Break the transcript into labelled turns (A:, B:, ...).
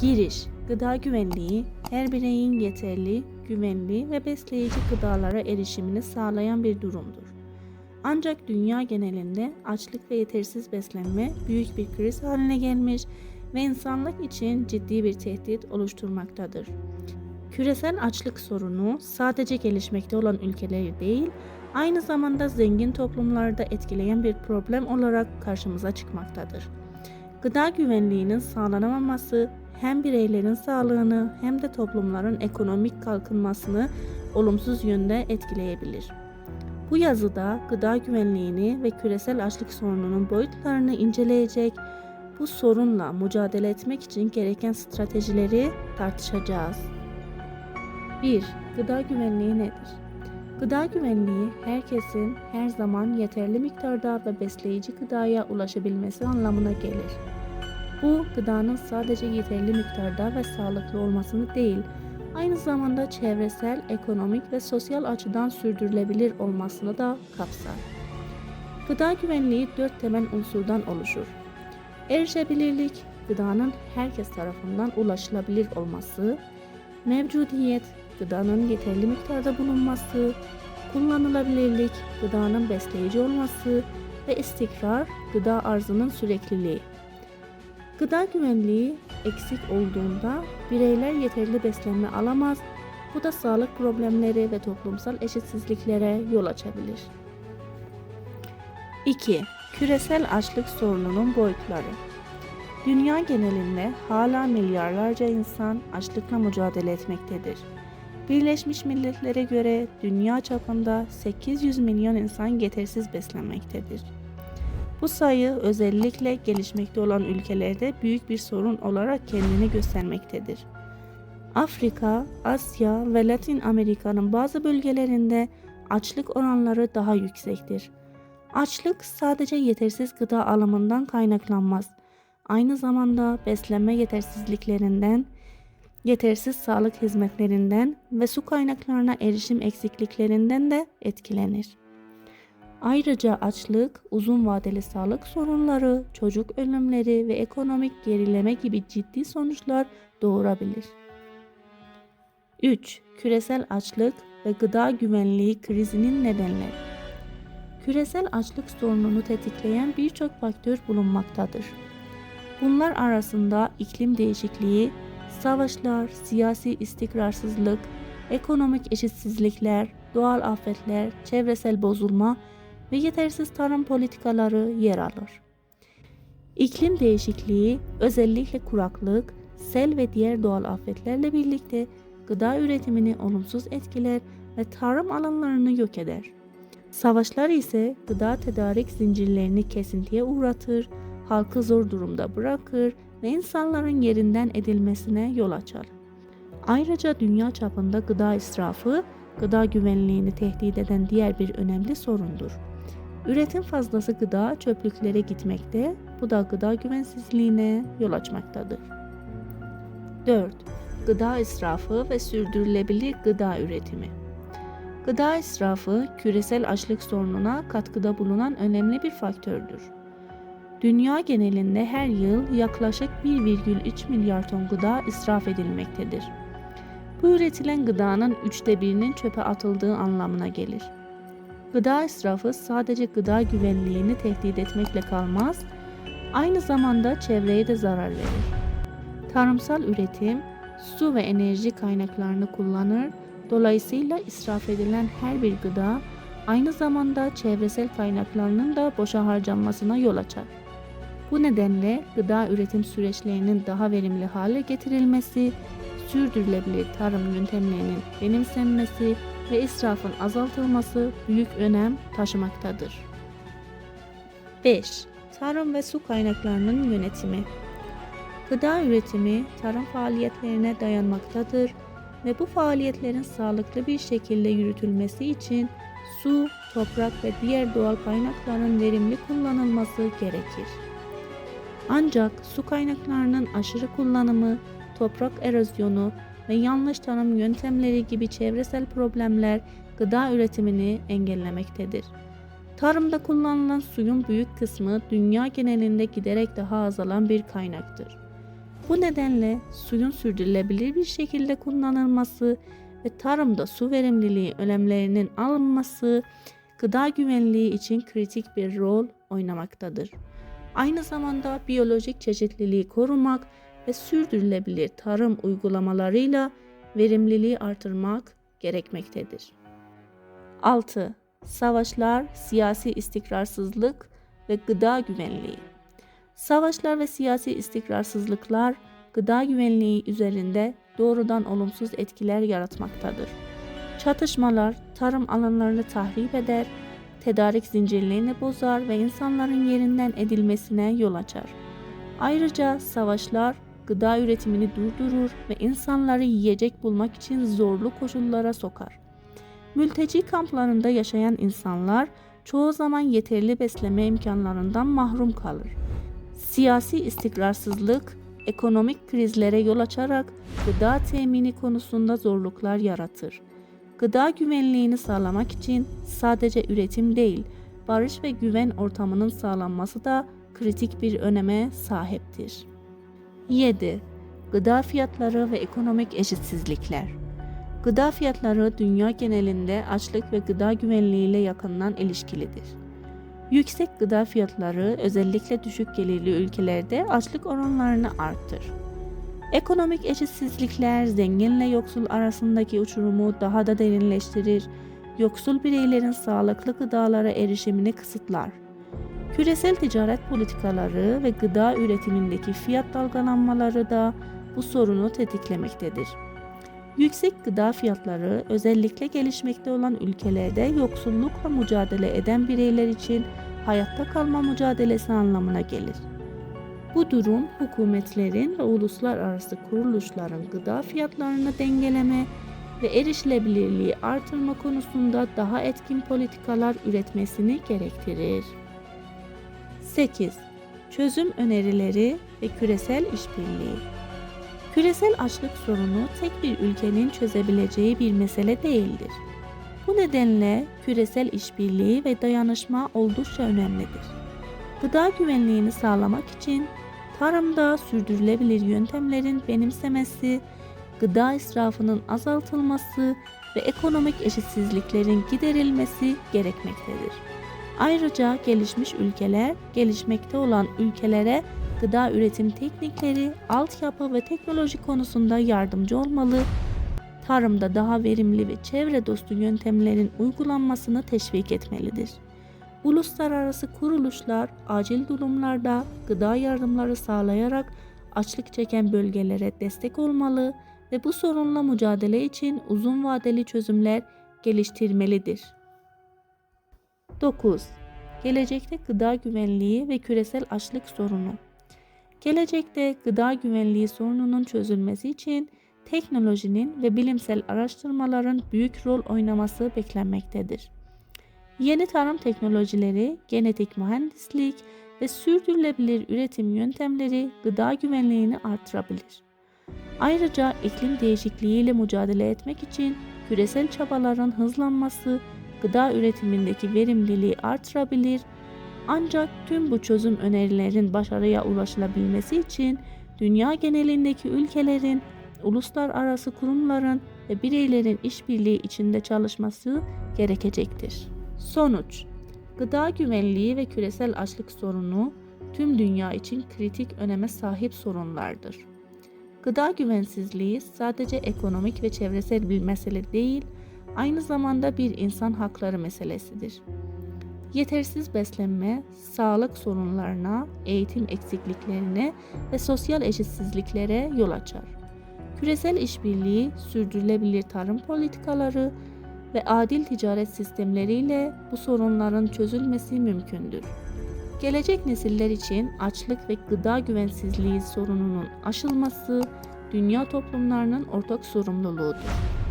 A: Giriş, gıda güvenliği, her bireyin yeterli, güvenli ve besleyici gıdalara erişimini sağlayan bir durumdur. Ancak dünya genelinde açlık ve yetersiz beslenme büyük bir kriz haline gelmiş ve insanlık için ciddi bir tehdit oluşturmaktadır. Küresel açlık sorunu sadece gelişmekte olan ülkeleri değil, aynı zamanda zengin toplumlarda etkileyen bir problem olarak karşımıza çıkmaktadır. Gıda güvenliğinin sağlanamaması hem bireylerin sağlığını hem de toplumların ekonomik kalkınmasını olumsuz yönde etkileyebilir. Bu yazıda gıda güvenliğini ve küresel açlık sorununun boyutlarını inceleyecek, bu sorunla mücadele etmek için gereken stratejileri tartışacağız. 1. Gıda güvenliği nedir? Gıda güvenliği herkesin her zaman yeterli miktarda ve besleyici gıdaya ulaşabilmesi anlamına gelir. Bu gıdanın sadece yeterli miktarda ve sağlıklı olmasını değil, aynı zamanda çevresel, ekonomik ve sosyal açıdan sürdürülebilir olmasını da kapsar. Gıda güvenliği dört temel unsurdan oluşur. Erişebilirlik, gıdanın herkes tarafından ulaşılabilir olması, mevcudiyet, gıdanın yeterli miktarda bulunması, kullanılabilirlik, gıdanın besleyici olması ve istikrar, gıda arzının sürekliliği. Gıda güvenliği eksik olduğunda bireyler yeterli beslenme alamaz, bu da sağlık problemleri ve toplumsal eşitsizliklere yol açabilir. 2. Küresel açlık sorununun boyutları Dünya genelinde hala milyarlarca insan açlıkla mücadele etmektedir. Birleşmiş Milletler'e göre dünya çapında 800 milyon insan yetersiz beslenmektedir. Bu sayı özellikle gelişmekte olan ülkelerde büyük bir sorun olarak kendini göstermektedir. Afrika, Asya ve Latin Amerika'nın bazı bölgelerinde açlık oranları daha yüksektir. Açlık sadece yetersiz gıda alımından kaynaklanmaz. Aynı zamanda beslenme yetersizliklerinden, yetersiz sağlık hizmetlerinden ve su kaynaklarına erişim eksikliklerinden de etkilenir. Ayrıca açlık, uzun vadeli sağlık sorunları, çocuk ölümleri ve ekonomik gerileme gibi ciddi sonuçlar doğurabilir. 3. Küresel açlık ve gıda güvenliği krizinin nedenleri. Küresel açlık sorununu tetikleyen birçok faktör bulunmaktadır. Bunlar arasında iklim değişikliği, savaşlar, siyasi istikrarsızlık, ekonomik eşitsizlikler, doğal afetler, çevresel bozulma ve yetersiz tarım politikaları yer alır. İklim değişikliği, özellikle kuraklık, sel ve diğer doğal afetlerle birlikte gıda üretimini olumsuz etkiler ve tarım alanlarını yok eder. Savaşlar ise gıda tedarik zincirlerini kesintiye uğratır, halkı zor durumda bırakır ve insanların yerinden edilmesine yol açar. Ayrıca dünya çapında gıda israfı, gıda güvenliğini tehdit eden diğer bir önemli sorundur. Üretim fazlası gıda çöplüklere gitmekte, bu da gıda güvensizliğine yol açmaktadır. 4. Gıda israfı ve sürdürülebilir gıda üretimi. Gıda israfı, küresel açlık sorununa katkıda bulunan önemli bir faktördür. Dünya genelinde her yıl yaklaşık 1,3 milyar ton gıda israf edilmektedir. Bu üretilen gıdanın üçte birinin çöpe atıldığı anlamına gelir. Gıda israfı sadece gıda güvenliğini tehdit etmekle kalmaz, aynı zamanda çevreye de zarar verir. Tarımsal üretim, su ve enerji kaynaklarını kullanır, dolayısıyla israf edilen her bir gıda aynı zamanda çevresel kaynaklarının da boşa harcanmasına yol açar. Bu nedenle gıda üretim süreçlerinin daha verimli hale getirilmesi, sürdürülebilir tarım yöntemlerinin benimsenmesi ve israfın azaltılması büyük önem taşımaktadır. 5. Tarım ve su kaynaklarının yönetimi Gıda üretimi tarım faaliyetlerine dayanmaktadır ve bu faaliyetlerin sağlıklı bir şekilde yürütülmesi için su, toprak ve diğer doğal kaynakların verimli kullanılması gerekir. Ancak su kaynaklarının aşırı kullanımı, toprak erozyonu ve yanlış tarım yöntemleri gibi çevresel problemler gıda üretimini engellemektedir. Tarımda kullanılan suyun büyük kısmı dünya genelinde giderek daha azalan bir kaynaktır. Bu nedenle suyun sürdürülebilir bir şekilde kullanılması ve tarımda su verimliliği önlemlerinin alınması gıda güvenliği için kritik bir rol oynamaktadır. Aynı zamanda biyolojik çeşitliliği korumak ve sürdürülebilir tarım uygulamalarıyla verimliliği artırmak gerekmektedir. 6. Savaşlar, siyasi istikrarsızlık ve gıda güvenliği. Savaşlar ve siyasi istikrarsızlıklar gıda güvenliği üzerinde doğrudan olumsuz etkiler yaratmaktadır. Çatışmalar tarım alanlarını tahrip eder, tedarik zincirlerini bozar ve insanların yerinden edilmesine yol açar. Ayrıca savaşlar gıda üretimini durdurur ve insanları yiyecek bulmak için zorlu koşullara sokar. Mülteci kamplarında yaşayan insanlar çoğu zaman yeterli besleme imkanlarından mahrum kalır. Siyasi istikrarsızlık ekonomik krizlere yol açarak gıda temini konusunda zorluklar yaratır. Gıda güvenliğini sağlamak için sadece üretim değil, barış ve güven ortamının sağlanması da kritik bir öneme sahiptir. 7. Gıda fiyatları ve ekonomik eşitsizlikler. Gıda fiyatları dünya genelinde açlık ve gıda güvenliği ile yakından ilişkilidir. Yüksek gıda fiyatları özellikle düşük gelirli ülkelerde açlık oranlarını arttır. Ekonomik eşitsizlikler zenginle yoksul arasındaki uçurumu daha da derinleştirir, yoksul bireylerin sağlıklı gıdalara erişimini kısıtlar. Küresel ticaret politikaları ve gıda üretimindeki fiyat dalgalanmaları da bu sorunu tetiklemektedir. Yüksek gıda fiyatları özellikle gelişmekte olan ülkelerde yoksullukla mücadele eden bireyler için hayatta kalma mücadelesi anlamına gelir. Bu durum hükümetlerin ve uluslararası kuruluşların gıda fiyatlarını dengeleme ve erişilebilirliği artırma konusunda daha etkin politikalar üretmesini gerektirir. 8. Çözüm önerileri ve küresel işbirliği Küresel açlık sorunu tek bir ülkenin çözebileceği bir mesele değildir. Bu nedenle küresel işbirliği ve dayanışma oldukça önemlidir. Gıda güvenliğini sağlamak için tarımda sürdürülebilir yöntemlerin benimsemesi, gıda israfının azaltılması ve ekonomik eşitsizliklerin giderilmesi gerekmektedir. Ayrıca gelişmiş ülkeler gelişmekte olan ülkelere gıda üretim teknikleri, altyapı ve teknoloji konusunda yardımcı olmalı, tarımda daha verimli ve çevre dostu yöntemlerin uygulanmasını teşvik etmelidir. Uluslararası kuruluşlar acil durumlarda gıda yardımları sağlayarak açlık çeken bölgelere destek olmalı ve bu sorunla mücadele için uzun vadeli çözümler geliştirmelidir. 9. Gelecekte gıda güvenliği ve küresel açlık sorunu Gelecekte gıda güvenliği sorununun çözülmesi için teknolojinin ve bilimsel araştırmaların büyük rol oynaması beklenmektedir. Yeni tarım teknolojileri, genetik mühendislik ve sürdürülebilir üretim yöntemleri gıda güvenliğini artırabilir. Ayrıca iklim değişikliğiyle mücadele etmek için küresel çabaların hızlanması gıda üretimindeki verimliliği artırabilir ancak tüm bu çözüm önerilerin başarıya ulaşılabilmesi için dünya genelindeki ülkelerin, uluslararası kurumların ve bireylerin işbirliği içinde çalışması gerekecektir. Sonuç Gıda güvenliği ve küresel açlık sorunu tüm dünya için kritik öneme sahip sorunlardır. Gıda güvensizliği sadece ekonomik ve çevresel bir mesele değil, aynı zamanda bir insan hakları meselesidir. Yetersiz beslenme, sağlık sorunlarına, eğitim eksikliklerine ve sosyal eşitsizliklere yol açar. Küresel işbirliği, sürdürülebilir tarım politikaları ve adil ticaret sistemleriyle bu sorunların çözülmesi mümkündür. Gelecek nesiller için açlık ve gıda güvensizliği sorununun aşılması dünya toplumlarının ortak sorumluluğudur.